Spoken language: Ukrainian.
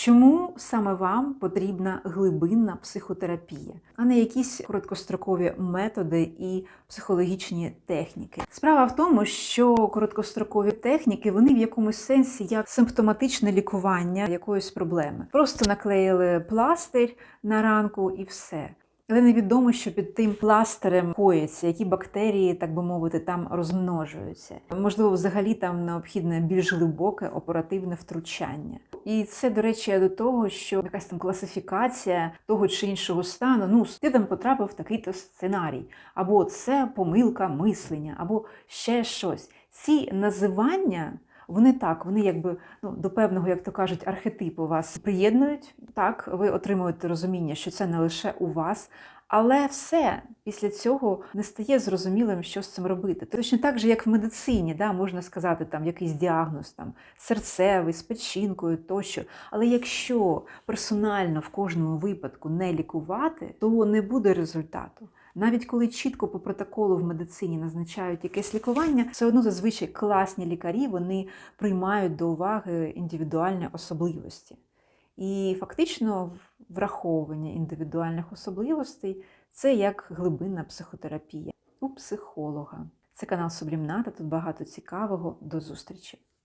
Чому саме вам потрібна глибинна психотерапія, а не якісь короткострокові методи і психологічні техніки? Справа в тому, що короткострокові техніки вони в якомусь сенсі як симптоматичне лікування якоїсь проблеми. Просто наклеїли пластир на ранку і все. Але невідомо, що під тим пластирем коїться, які бактерії, так би мовити, там розмножуються. Можливо, взагалі там необхідне більш глибоке оперативне втручання. І це, до речі, до того, що якась там класифікація того чи іншого стану, ну, ти там потрапив в такий-то сценарій, або це помилка мислення, або ще щось. Ці називання. Вони так, вони якби ну, до певного, як то кажуть, архетипу вас приєднують. Так, ви отримуєте розуміння, що це не лише у вас, але все після цього не стає зрозумілим, що з цим робити. Точно так же, як в медицині, да, можна сказати, там якийсь діагноз, там серцевий, з печінкою тощо. Але якщо персонально в кожному випадку не лікувати, то не буде результату. Навіть коли чітко по протоколу в медицині назначають якесь лікування, все одно зазвичай класні лікарі вони приймають до уваги індивідуальні особливості. І фактично враховування індивідуальних особливостей це як глибинна психотерапія у психолога. Це канал Сублімната, тут багато цікавого. До зустрічі!